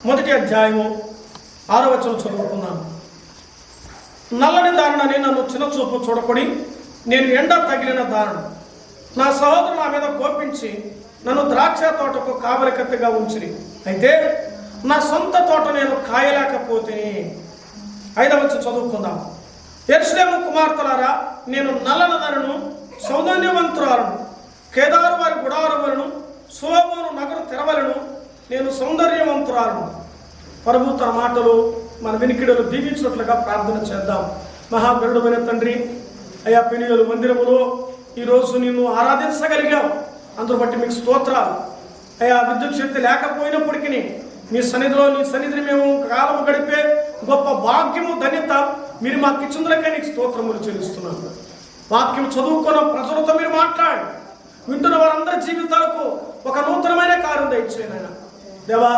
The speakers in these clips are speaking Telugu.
మొదటి అధ్యాయము ఆరో వచనం చదువుకున్నాను నల్లని దారుణని నన్ను చిన్న చూపు చూడకొని నేను ఎండ తగిలిన దారుణం నా సహోదరు నా మీద కోపించి నన్ను ద్రాక్ష తోటకు కావలికత్తగా ఉంచిరి. అయితే నా సొంత తోట నేను కాయలేకపోతే. ఐదవచ్చు చదువుకుందాం ఎర్షలేము కుమార్తెలారా నేను నల్లనదనను సౌందర్యవంతురాలను కేదారు వారి గుడారములను సులభమును నగరు తెరవలను నేను సౌందర్యవంతురాలను. ప్రభు తన మాటలు మన వినికిడలు దీవించినట్లుగా ప్రార్థన చేద్దాం. మహాగరుడమైన తండ్రి అయా పెనుగలు మందిరములో ఈరోజు నిన్ను ఆరాధించగలిగాం. అందులో బట్టి మీకు స్తోత్రాలు. అయా విద్యుత్ శక్తి లేకపోయినప్పటికీ మీ సన్నిధిలో నీ సన్నిధిని మేము కాలము గడిపే గొప్ప భాగ్యము ధన్యత మీరు మాకు ఇచ్చిందులకే నీకు స్తోత్రములు చెల్లిస్తున్నాను వాక్యం చదువుకున్న ప్రజలతో మీరు మాట్లాడు. వింటున్న వారందరి జీవితాలకు ఒక నూతనమైన కార్యం దయచేయను ఆయన దేవా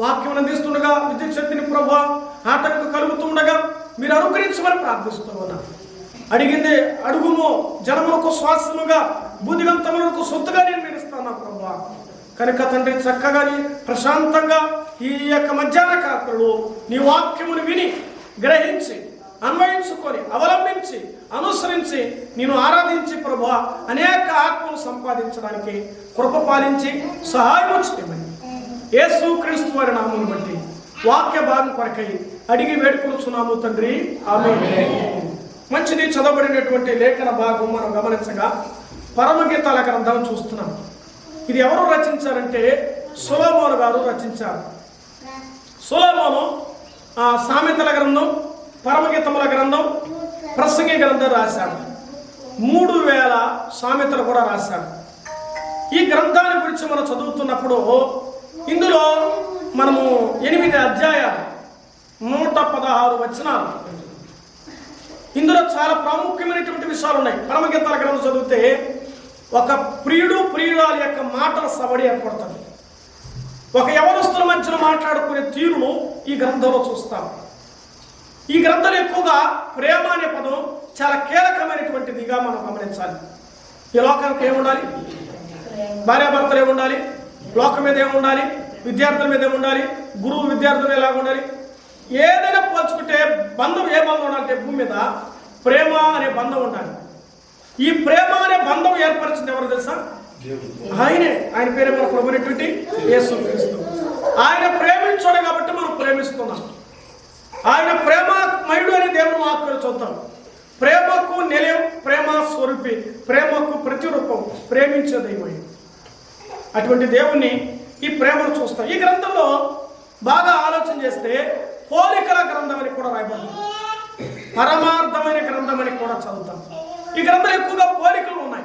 వాక్యం అందిస్తుండగా విద్యుత్ శక్తిని ప్రభా ఆటంకం కలుగుతుండగా మీరు అనుగ్రహించమని ప్రార్థిస్తున్నాను. అడిగింది అడుగుము జనములకు శ్వాసముగా బుద్ధివంతములకు సొత్తుగా నేను మీరు ప్రభు. కనుక తండ్రి చక్కగాని ప్రశాంతంగా ఈ యొక్క మధ్యాహ్న కాలంలో నీ వాక్యమును విని గ్రహించి అన్వయించుకొని అవలంబించి అనుసరించి నేను ఆరాధించి ప్రభు అనేక ఆత్మను సంపాదించడానికి కృప పాలించి సహాయం చేయమని యేసు క్రీస్తు వారి నామను బట్టి వాక్య భాగం కొరకై అడిగి వేడుకొనుచున్నాము తండ్రి. ఆమె మంచిది చదవబడినటువంటి లేఖన భాగం మనం గమనించగా పరమగీతాల గ్రంథం చూస్తున్నాం. ఇది ఎవరు రచించారంటే సులోమోను గారు రచించారు. సులోమోను ఆ, సామెతల గ్రంథం పరమగీతముల గ్రంథం ప్రసంగి గ్రంథం రాశాడు మూడు వేల సామెతలు కూడా రాశాడు ఈ గ్రంథాన్ని గురించి మనం చదువుతున్నప్పుడు ఇందులో మనము ఎనిమిది అధ్యాయాలు నూట పదహారు వచనాలు. ఇందులో చాలా ప్రాముఖ్యమైనటువంటి విషయాలు ఉన్నాయి పరమగీతాల గ్రంథం చదివితే ఒక ప్రియుడు ప్రియురాలి యొక్క మాటల సవడి ఏర్పడుతుంది. ఒక యవనస్తుల మధ్యన మాట్లాడుకునే తీరును ఈ గ్రంథంలో చూస్తాం. ఈ గ్రంథంలో ఎక్కువగా ప్రేమ అనే పదం చాలా కీలకమైనటువంటిదిగా మనం గమనించాలి. ఈ లోకానికి ఏముండాలి? భార్యాభర్తలు ఏముండాలి? లోకం మీద ఏముండాలి విద్యార్థుల మీద ఏముండాలి గురువు విద్యార్థులు ఎలా ఉండాలి? ఏదైనా పోల్చుకుంటే బంధం ఏ బంధం ఉండాలంటే భూమి మీద ప్రేమ అనే బంధం ఉండాలి. ఈ ప్రేమ అనే బంధం ఏర్పరిచింది ఎవరు తెలుసా? ఆయనే. ఆయన పేరు మన ప్రభునటువంటి యేసు క్రీస్తు. ఆయన ప్రేమించాడు కాబట్టి మనం ప్రేమిస్తున్నాం. ఆయన ప్రేమమయుడు అని దేవుని వాక్యం చూద్దాం ప్రేమకు నిలయం ప్రేమ స్వరూపి ప్రేమకు ప్రతిరూపం ప్రేమించే దైవం అటువంటి దేవుణ్ణి ఈ ప్రేమను చూస్తాం ఈ గ్రంథంలో బాగా ఆలోచన చేస్తే పోలికల గ్రంథం అని కూడా రాయబడతాం పరమార్థమైన గ్రంథం అని కూడా చదువుతాం. ఈ గ్రంథం ఎక్కువగా పోలికలు ఉన్నాయి.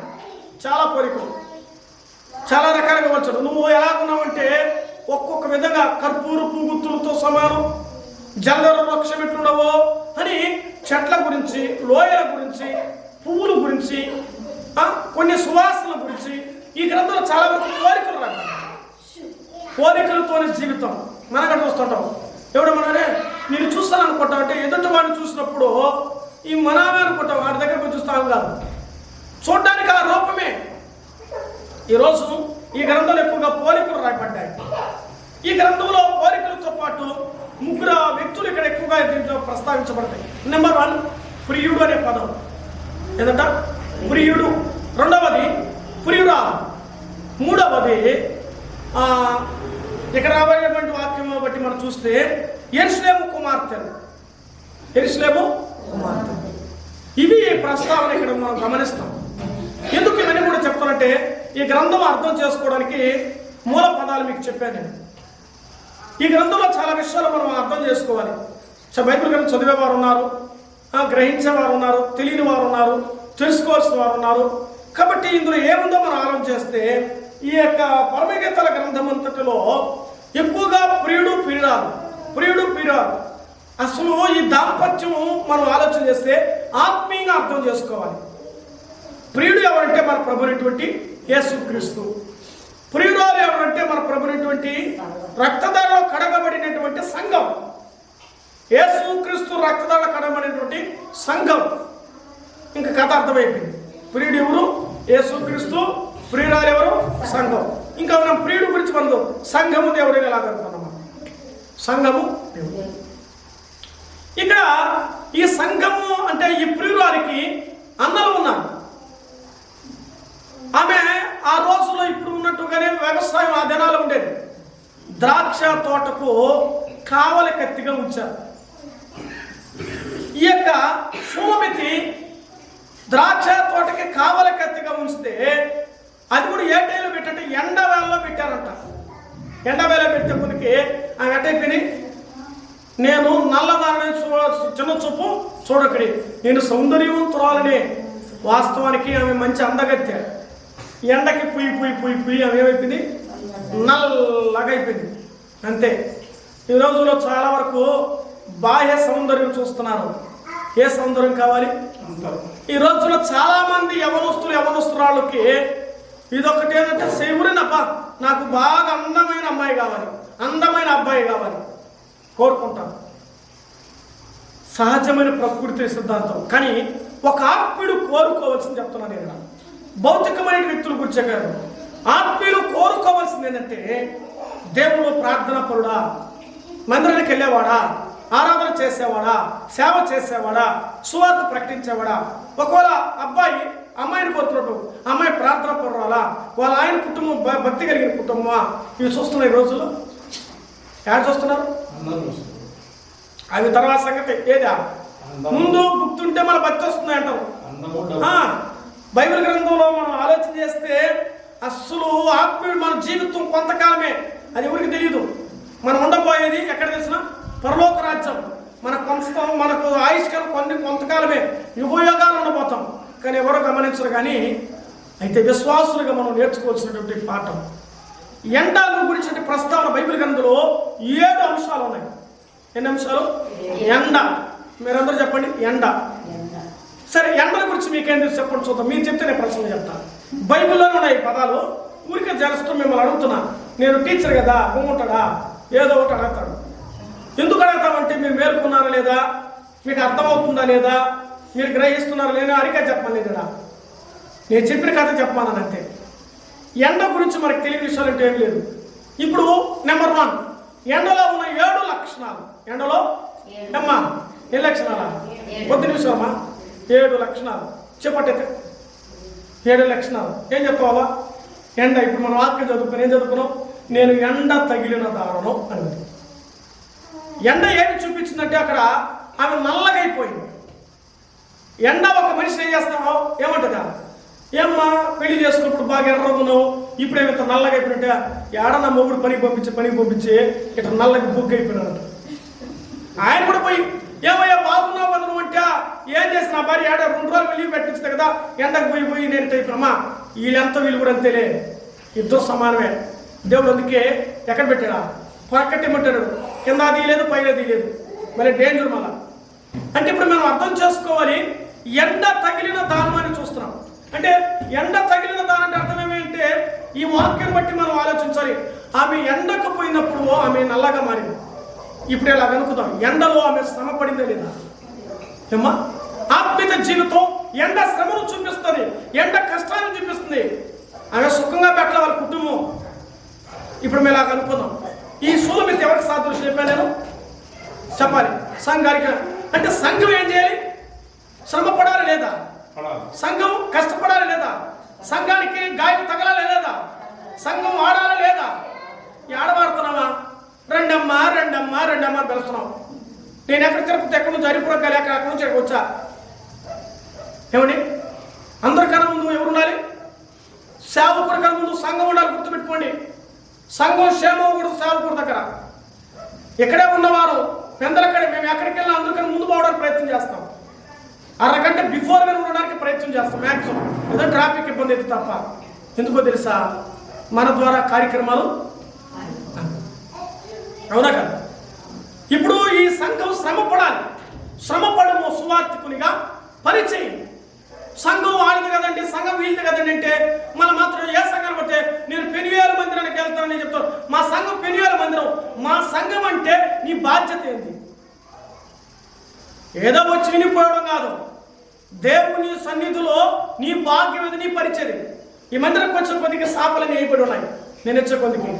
చాలా పోలికలు. చాలా రకాలుగా వచ్చాడు నువ్వు ఎలా ఉన్నావంటే ఒక్కొక్క విధంగా కర్పూర పూగుత్తులతో సమానం జల్లర వృక్షం ఎట్లుండవో అని చెట్ల గురించి లోయల గురించి పువ్వుల గురించి కొన్ని సువాస ఈ గ్రంథంలో చాలా వరకు కోరికలు రాక కోరికలతోనే జీవితం. మనకడ చూస్తుంటాం? ఎవడు మననే నేను చూస్తాను అనుకుంటాం అంటే ఎదుటి వాడిని చూసినప్పుడు ఈ మనమే అనుకుంటాం వాడి దగ్గర పోయి చూస్తాం కాదు. చూడడానికి ఆ రూపమే. ఈరోజు ఈ గ్రంథంలో ఎక్కువగా పోలికలు రాయబడ్డాయి. ఈ గ్రంథంలో పోలికలతో పాటు ముగ్గురు వ్యక్తులు ఇక్కడ ఎక్కువగా దీంట్లో ప్రస్తావించబడతాయి. నెంబర్ వన్ ప్రియుడు అనే పదం. ఏంటంట ప్రియుడు. రెండవది ప్రియురాలు. మూడవది ఇక్కడ రాబోయేటువంటి వాక్యం బట్టి మనం చూస్తే ఎరుసలేము కుమార్తెలు. ఎరుసలేము కుమార్తె ఇవి ప్రస్తావన ఇక్కడ మనం గమనిస్తాం. ఎందుకు ఇవన్నీ కూడా చెప్తానంటే ఈ గ్రంథం అర్థం చేసుకోవడానికి మూల పదాలు మీకు చెప్పాను నేను. ఈ గ్రంథంలో చాలా విషయాలు మనం అర్థం చేసుకోవాలి. చ- బైబిల్ గ్రంథం చదివేవారు ఉన్నారు గ్రహించేవారు ఉన్నారు తెలియని వారు ఉన్నారు తెలుసుకోవాల్సిన వారు ఉన్నారు. కాబట్టి ఇందులో ఏముందో మనం ఆలోచన చేస్తే ఈ యొక్క పరమగీతల గ్రంథం అంతటిలో ఎక్కువగా ప్రియుడు ప్రియురాలు ప్రియుడు ప్రియురాలు అసలు ఈ దాంపత్యం మనం ఆలోచన చేస్తే ఆత్మీయంగా అర్థం చేసుకోవాలి. ప్రియుడు ఎవరంటే మన ప్రభునటువంటి యేసుక్రీస్తు. ప్రియురాలు ఎవరంటే మన ప్రభునటువంటి రక్తదారలో కడగబడినటువంటి సంఘం. యేసుక్రీస్తు రక్తదారులు కడగబడినటువంటి సంఘం. ఇంకా కథ అర్థమైపోయింది. ప్రియుడు ఎవరు? యేసుక్రీస్తు ప్రియురాలు ఎవరు? సంఘం. ఇంకా మనం ప్రియుడు గురించి మనం సంఘము దేవుడిని ఎలా కనుకున్నాం సంఘము దేవుడు. ఇక్కడ ఈ సంఘము అంటే ఈ ప్రియురాలికి అన్నలు ఉన్నారు. ఆమె ఆ రోజుల్లో ఇప్పుడు ఉన్నట్టుగానే వ్యవసాయం ఆ దినాలు ఉండేది. ద్రాక్ష తోటకు కావలి కత్తిగా ఉంచారు. ఈ యొక్క సూలమితి ద్రాక్ష తోటకి కావలి కత్తిగా ఉంచితే అది కూడా ఏ టైంలో పెట్టంటే ఎండవేళలో పెట్టారంట. ఎండవేళ పెట్టే కొనికి ఆమె ఎట్టయిపోయి నేను నల్లదారిని చూ చిన్న చూపు చూడకడి. నేను సౌందర్యవంతురాలని. వాస్తవానికి ఆమె మంచి అందగత్తె. ఎండకి పుయ్యి పుయ్యి పుయ్యి పుయ్యి ఆమె ఏమైపోయింది? నల్లగా అయిపోయింది. అంతే. ఈ రోజుల్లో చాలా వరకు బాహ్య సౌందర్యం చూస్తున్నారు. ఏ సౌందర్యం కావాలి? ఈ రోజుల్లో చాలామంది యవనస్తులు యవనస్తురాళ్ళకి ఇదొకటి ఏంటంటే శివుడినబ్బా నాకు బాగా అందమైన అమ్మాయి కావాలి. అందమైన అబ్బాయి కావాలి. కోరుకుంటాను. సహజమైన ప్రకృతి సిద్ధాంతం. కానీ ఒక ఆత్మీయుడు కోరుకోవాల్సింది చెప్తున్నాను నేను భౌతికమైన వ్యక్తుల గురించే కాదు ఆత్మీయులు కోరుకోవాల్సింది ఏంటంటే దేవుడు ప్రార్థన పరుడా? మందిరానికి వెళ్ళేవాడా? ఆరాధన చేసేవాడా? సేవ చేసేవాడా? సువార్త ప్రకటించేవాడా? ఒకవేళ అబ్బాయి అమ్మాయిని కోరుతున్నాడు అమ్మాయి ప్రార్థన పరురాలా వాళ్ళ ఆయన కుటుంబం భక్తి కలిగిన కుటుంబమా? ఇవి చూస్తున్నాయి ఈ రోజుల్లో. ఎవరు చూస్తున్నారు? అవి తర్వాత సంగతి. ఏదా? ముందు గుర్తుంటే మన భక్తి వస్తుంది అంటారు. బైబిల్ గ్రంథంలో మనం ఆలోచన చేస్తే అస్సలు ఆత్మీయుడు మన జీవితం కొంతకాలమే. అది ఎవరికి తెలియదు మనం ఉండబోయేది ఎక్కడ తెలిసిన పరలోక రాజ్యం. మన కొంత మనకు ఆయుష్కాలం కొన్ని కొంతకాలమే యుగయోగాలు ఉండబోతాం. కానీ ఎవరో గమనించరు కానీ అయితే విశ్వాసులుగా మనం నేర్చుకోవాల్సినటువంటి పాఠం. ఎండాల గురించి ప్రస్తావన బైబిల్ గ్రంథంలో ఏడు అంశాలు ఉన్నాయి. ఎన్ని అంశాలు? ఎండ. మీరందరూ చెప్పండి ఎండ. సరే ఎండల గురించి మీకేం తెలుసు చెప్పండి చూద్దాం. మీరు చెప్తే నేను ప్రశ్న చెప్తాను బైబిల్లోనే ఉన్నాయి పదాలు. ఊరికే జరుస్తూ మిమ్మల్ని అడుగుతున్నా. నేను టీచర్ కదా ఉంటాడా? ఏదో ఒకటి అడుగుతాడు. ఎందుకు అడుగుతామంటే మీరు మేల్కొన్నారా లేదా? మీకు అర్థమవుతుందా లేదా? మీరు గ్రహిస్తున్నారా లేదా? అడిగా చెప్పాలి కదా. నేను చెప్పిన కథ చెప్పాను అంతే ఎండ గురించి మనకు తెలియని విషయాలు అంటే ఏం లేదు. ఇప్పుడు నెంబర్ వన్ ఎండలో ఉన్న ఏడు లక్షణాలు. ఎండలో? అమ్మా ఏ లక్షణాలా? కొద్ది నిమిషం అమ్మా ఏడు లక్షణాలు. చెప్పట్టయితే ఏడు లక్షణాలు. ఏం చెప్తావా ఎండ ఇప్పుడు మనం వాక్యం చదువుకుని ఏం చదువుకున్నాం? నేను ఎండ తగిలిన దారుణం అనేది ఎండ ఏమి చూపించిందంటే అక్కడ ఆమె నల్లగా ఎండ ఒక మనిషిని ఏం చేస్తామో ఏమంటదా? ఏమ్మా పెళ్ళి చేసుకున్నప్పుడు బాగా ఎర్రగున్నావు ఇప్పుడు ఏమింత నల్లగా అయిపోయినట్టే ఏడన్నా మొగుడు పనికి పంపించి పనికి పంపించి ఇట్లా నల్లగా బుక్ అయిపోయినాడు ఆయన కూడా పోయి ఏమయ్యా బాగున్నావు కదా నువ్వు? అంటే ఏం చేసిన భార్య? ఏడ రెండు రోజులు లీవ్ పెట్టించదు కదా ఎండకు పోయి పోయి నేను టైపునమ్మా వీళ్ళంతా వీళ్ళు కూడా అంతేలే. ఇద్దరు సమానమే. దేవుడు అందుకే ఎక్కడ పెట్టాడా? పక్కట్టేమంటాడు కింద తీయలేదు పైన తీయలేదు. మరి డేంజర్ మళ్ళా. అంటే ఇప్పుడు మనం అర్థం చేసుకోవాలి ఎండ తగిలిన దానం అని చూస్తున్నాం. అంటే ఎండ తగిలిన దానం అంటే అర్థం ఏమంటే ఈ వాక్యం బట్టి మనం ఆలోచించాలి. ఆమె ఎండకు పోయినప్పుడు ఆమె నల్లగా మారింది. ఇప్పుడు ఇలా వెనుకుదాం? ఎండలో ఆమె శ్రమ పడిందే లేదా? ఏమ్మా? ఆత్మిక జీవితం ఎండ శ్రమను చూపిస్తుంది ఎండ కష్టాన్ని చూపిస్తుంది. ఆమె సుఖంగా పెట్టాలి వాళ్ళ కుటుంబం. ఇప్పుడు మేము ఇలా కనుక్కుందాం ఈ సూలమితి ఎవరికి సాదృశ్యం చెప్పాను నేను చెప్పాలి. సంఘానికి అంటే సంఘం ఏం చేయాలి? శ్రమ పడాలి. లేదా సంఘం కష్టపడాలి లేదా? సంఘానికి గాయం తగలాలి లేదా? సంఘం ఆడాలి లేదా? ఈ ఆడవాడుతున్నావా రెండమ్మా రెండమ్మా రెండమ్మా అని పిలుస్తున్నాం నేను ఎక్కడ తిరుపతి ఎక్కడ నుంచి హరిపురం కాలి ఎక్కడ అక్కడ నుంచి వచ్చా? ఏమండి? అందరికన్నా ముందు ఎవరు ఉండాలి? సేవకుడి కన్నా ముందు సంఘం ఉండాలి గుర్తుపెట్టుకోండి. సంఘం క్షేమం సేవకుడి దగ్గర. ఇక్కడే ఉన్నవారు పెందలక్కడ మేము ఎక్కడికి వెళ్ళినా అందరికన్నా ముందు పోవడానికి ప్రయత్నం చేస్తాం. అరగంట బిఫోర్గా ఉండడానికి ప్రయత్నం చేస్తాం మ్యాక్సిమం ఏదో ట్రాఫిక్ ఇబ్బంది అయితే తప్ప. ఎందుకో తెలుసా? మన ద్వారా కార్యక్రమాలు అవునా కదా? ఇప్పుడు ఈ సంఘం శ్రమ పడాలి శ్రమ పడము సువార్థకునిగా పరిచయం. సంఘం వాళ్ళది కదండి సంఘం వీళ్ళది కదండి అంటే మన మాత్రం ఏ సంఘం పడితే నేను పెనువేల మందిరానికి వెళ్తానని చెప్తాను మా సంఘం మందిరం మా సంఘం అంటే నీ బాధ్యత ఏంది? ఏదో వచ్చి వినిపోవడం కాదు. దేవుని సన్నిధిలో నీ భాగ్యం నీ పరిచయం ఈ మందిరం వచ్చిన కొద్దిగా సాపలని వేయబడి ఉన్నాయి. నేను వచ్చే కొద్దికి.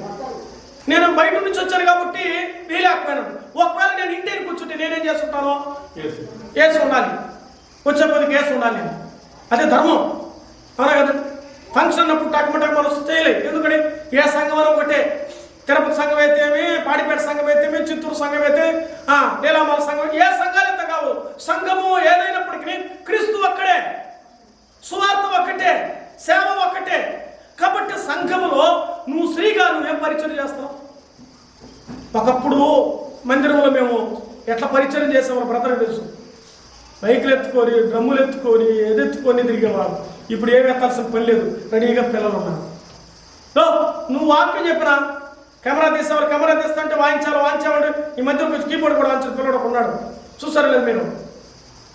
నేను బయట నుంచి వచ్చాను కాబట్టి వీలేకపోయాను ఒకవేళ నేను ఇంటికి కూర్చుంటే నేనేం చేస్తుంటాను. కేసు ఉండాలి. వచ్చే పది కేసు ఉండాలి నేను. అదే ధర్మం. అవునా కదా? ఫంక్షన్ అన్నప్పుడు టక్మటక్ మనం చేయలేదు ఎందుకని? ఏ సంఘం అని ఒకటే. తిరుపతి సంఘం అయితేమి పాడిపేట సంఘం అయితేమి చిత్తూరు సంఘం అయితే నీలామల నీలామాల సంఘం ఏ సంఘాలు ఎంత కావు. సంఘము ఏదైనప్పటికీ క్రీస్తు ఒక్కడే సువార్త ఒక్కటే సేవ ఒక్కటే. కాబట్టి సంఘములో నువ్వు స్త్రీగా నువ్వేం పరిచయం చేస్తావు? ఒకప్పుడు మందిరంలో మేము ఎట్లా పరిచయం చేసేవాళ్ళు బ్రదర్ తెలుసు. బైకులు ఎత్తుకొని డ్రమ్ములు ఎత్తుకొని ఎదెత్తుకొని తిరిగేవాళ్ళు. ఇప్పుడు ఏమి ఎత్తాల్సిన పని లేదు. రెడీగా పిల్లలు ఉన్నారు. నువ్వు వాక్యం చెప్పినా కెమెరా తీసేవారు కెమెరా తీస్తుంటే వాయించాలి వాయించామంటే ఈ మధ్య కొంచెం కీబోర్డ్ కూడా వాయించిన పిల్లడు ఉన్నాడు. చూసారు లేదు మీరు?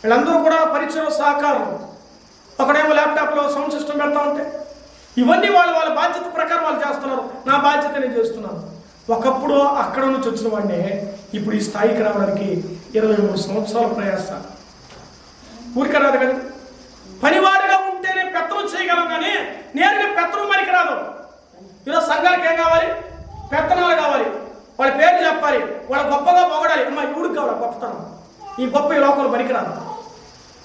వీళ్ళందరూ కూడా పరీక్షలో సహకారం ఒకడేమో ల్యాప్టాప్లో సౌండ్ సిస్టమ్ పెడతా ఉంటే ఇవన్నీ వాళ్ళు వాళ్ళ బాధ్యత ప్రకారం వాళ్ళు చేస్తున్నారు. నా బాధ్యత నేను చేస్తున్నాను. ఒకప్పుడు అక్కడ నుంచి వచ్చిన వాడినే ఇప్పుడు ఈ స్థాయికి రావడానికి ఇరవై మూడు సంవత్సరాల ప్రయాస ఊరికి రాదు కదా? పనివాడిగా ఉంటేనే పెత్తనం చేయగలం కానీ నేరుగా పెత్తనం మనకి రాదు. ఈరోజు సంఘాలకు ఏం కావాలి? పెత్తనాలు కావాలి. వాళ్ళ పేరు చెప్పాలి. వాళ్ళ గొప్పగా పొగడాలి అమ్మ ఇవుడికి కావాలి గొప్పతనం? ఈ గొప్ప ఈ లోకంలో పనికిరాదు.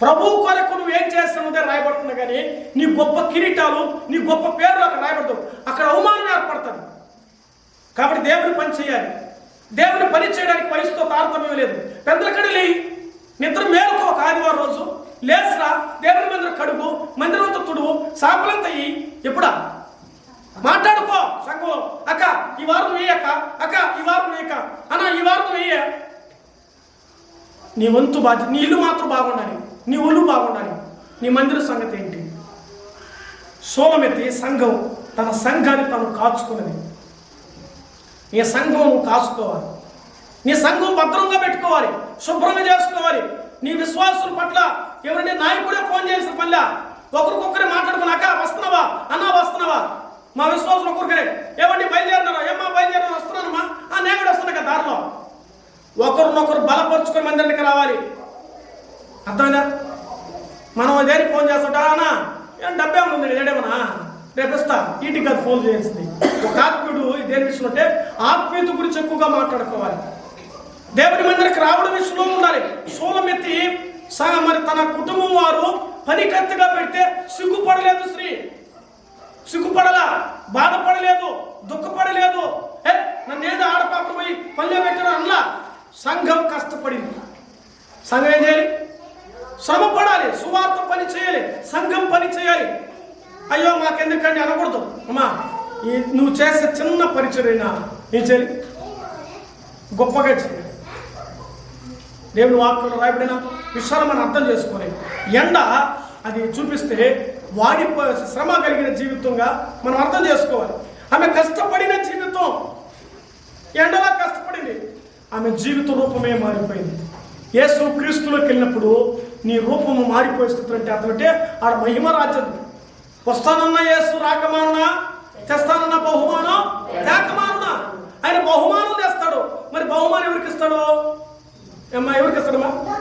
ప్రభు కొరకు నువ్వు ఏం చేస్తున్నదే రాయబడుతుంది కానీ నీ గొప్ప కిరీటాలు నీ గొప్ప పేర్లు అక్కడ రాయబడతావు. అక్కడ అవమానం ఏర్పడుతుంది. కాబట్టి దేవుని పని చేయాలి. దేవుని పని చేయడానికి వయసుతో తారతమ్యం లేదు. పెద్దలకడి లేయి. నిద్ర మేలుకో ఒక ఆదివారం రోజు. లేసరా. దేవుని మందిరం కడుగు. మందిరంతో తుడువు. సాపలంత ఎప్పుడా? మాట్లాడుకో సంఘం. అక్క ఈ వారం వేయక అక్క అక్క ఈ వారం వేయక అక్క అన్న ఈ వారం వేయ. నీ వంతు బాధ్యత నీ ఇల్లు మాత్రం బాగుండాలి. నీ ఒళ్ళు బాగుండాలి. నీ మందిర సంగతి ఏంటి? సోలమెత్తి సంఘం తన సంఘాన్ని తను కాచుకున్నది. నీ సంఘం కాచుకోవాలి. నీ సంఘం భద్రంగా పెట్టుకోవాలి. శుభ్రంగా చేసుకోవాలి. నీ విశ్వాసుల పట్ల ఎవరైనా నాయకుడే ఫోన్ చేసిన పనిలా ఒకరికొకరే మాట్లాడుకున్నాక వస్తున్నావా? అన్నా వస్తున్నావా? మా విశ్వాసం ఒకరికరే ఏమండి బయలుదేరినారా? ఏమ్మా బయలుదేరినా? వస్తున్నానమ్మా ఆ నేను కూడా వస్తున్నా కదా దారిలో. ఒకరినొకరు బలపరుచుకొని మందిరానికి రావాలి. అర్థమైందా? మనం దేనికి ఫోన్ చేస్తుంటా అన్నా ఏం డబ్బే ఉంది ఏడేమన్నా రేపు ఇస్తా ఇంటికి అది ఫోన్ చేసింది ఒక ఆత్మీయుడు దేని విషయం అంటే ఆత్మీయత గురించి ఎక్కువగా మాట్లాడుకోవాలి. దేవుని మందిరికి రావడం విషయంలో ఉండాలి. సోలమెత్తి స- మరి తన కుటుంబం వారు పనికత్తిగా పెడితే సిగ్గుపడలేదు శ్రీ సిగ్గుపడలా బాధపడలేదు దుఃఖపడలేదు. ఏ నన్నేదో ఆడపాప పోయి పల్లె పెట్టిన అన్న సంఘం కష్టపడింది. సంఘం ఏం చేయాలి? శ్రమ పడాలి సువార్త పని చేయాలి సంఘం పని చేయాలి. అయ్యో మాకెందుకండి అనకూడదు. అమ్మా ఈ నువ్వు చేసే చిన్న పరిచయనా నీ చేయాలి? గొప్పగా చేయాలి. దేవుని వాక్యంలో రాయబడిన విషయాలు మనం అర్థం చేసుకోవాలి. ఎండ అది చూపిస్తే వాడిపో శ్రమ కలిగిన జీవితంగా మనం అర్థం చేసుకోవాలి. ఆమె కష్టపడిన జీవితం. ఎండలా కష్టపడింది. ఆమె జీవిత రూపమే మారిపోయింది. యేసు క్రీస్తులోకి వెళ్ళినప్పుడు నీ రూపము మారిపోయే స్థితి అంటే అతనంటే ఆడ మహిమ రాజ్యం. వస్తానన్న యేసు రాకమానునా తెస్తానన్న బహుమానం? తేకమానునా ఆయన బహుమానం తెస్తాడు. మరి బహుమానం ఎవరికి ఇస్తాడు? ఏమ్మా ఎవరికి ఇస్తాడమ్మా?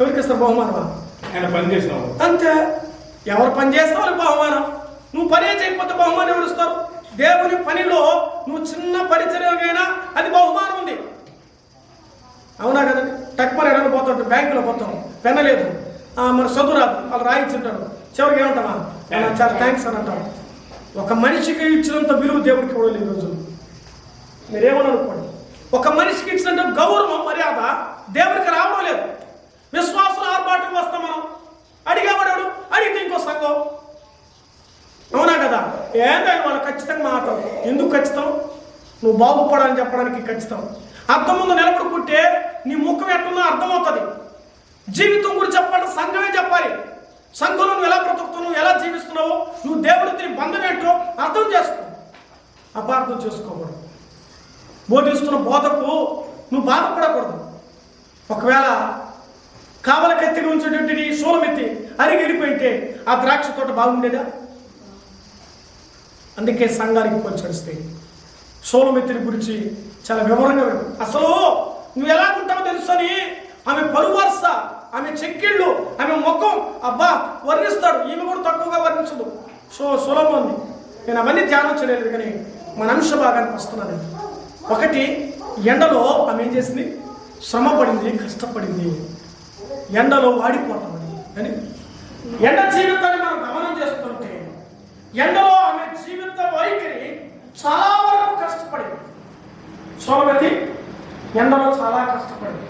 ఎవరికి ఇస్తాడు బహుమానమా? ఆయన పని అంతే. ఎవరు పని చేస్తావు బహుమానం? నువ్వు పనే చేయకపోతే బహుమానం ఎవరు ఇస్తారు? దేవుని పనిలో నువ్వు చిన్న పరిచర్యమైనా అది బహుమానం ఉంది. అవునా కదండి? టక్మర్ ఎడన పోతాడు బ్యాంకులో పోతాం పెనలేదు మరి మన చదువు రాదు వాళ్ళు రాయించుంటాడు చివరికి ఏమంటావా చాలా థ్యాంక్స్ అని అంటాం ఒక మనిషికి ఇచ్చినంత విలువ దేవుడికి ఇవ్వలేదు ఈ రోజు. మీరేమని అనుకోండి ఒక మనిషికి ఇచ్చినంత గౌరవం మర్యాద దేవుడికి రావడం లేదు. విశ్వాసం ఆర్భాటం వస్తాం మనం. అడిగితే సంఘం? అవునా కదా? ఏంటంటే వాళ్ళు ఖచ్చితంగా మాట్లాడు ఎందుకు ఖచ్చితం? నువ్వు బాగుపడాలని చెప్పడానికి ఖచ్చితం. అర్థం ముందు నిలబడుకుంటే నీ ముఖం ఎట్టుందో అర్థమవుతుంది. జీవితం గురించి చెప్పాలంటే సంఘమే చెప్పాలి. సంఘంలో నువ్వు ఎలా బ్రతుకుతున్నావు ఎలా జీవిస్తున్నావు నువ్వు దేవుడితో నీ బంధం ఏంటో అర్థం చేసుకో. అపార్థం చేసుకోకూడదు. బోధిస్తున్న బోధకు నువ్వు బాధపడకూడదు. ఒకవేళ కావలకెత్తిగా ఉంచేటువంటి నీ శూలమెత్తి అరిగి వెళ్ళిపోయింటే ఆ ద్రాక్ష తోట బాగుండేదా? అందుకే సంఘానికి పోల్చడిస్తే సోలమెత్తిని గురించి చాలా వివరంగా అసలు నువ్వు ఎలా ఉంటావో తెలుసని ఆమె పరువరుస ఆమె చెక్కిళ్ళు ఆమె ముఖం. అబ్బా వర్ణిస్తాడు. ఈమె కూడా తక్కువగా వర్ణించదు. సో సులభంది నేను అవన్నీ ధ్యానం చేయలేదు కానీ మన అంశ భాగానికి వస్తున్నాను ఒకటి ఎండలో ఆమె ఏం చేసింది? శ్రమ పడింది కష్టపడింది. ఎండలో వాడిపోతుంది అని ఎండ జీవితాన్ని మనం గమనం చేస్తుంటే ఎండలో ఆమె జీవిత వైఖరి చాలా వరకు కష్టపడింది. సోమతి ఎండలో చాలా కష్టపడింది.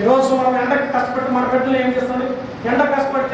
ఈరోజు మనం ఎండకి కష్టపడి మన బిడ్డలు ఏం చేస్తుంది ఎండ కష్టపడితే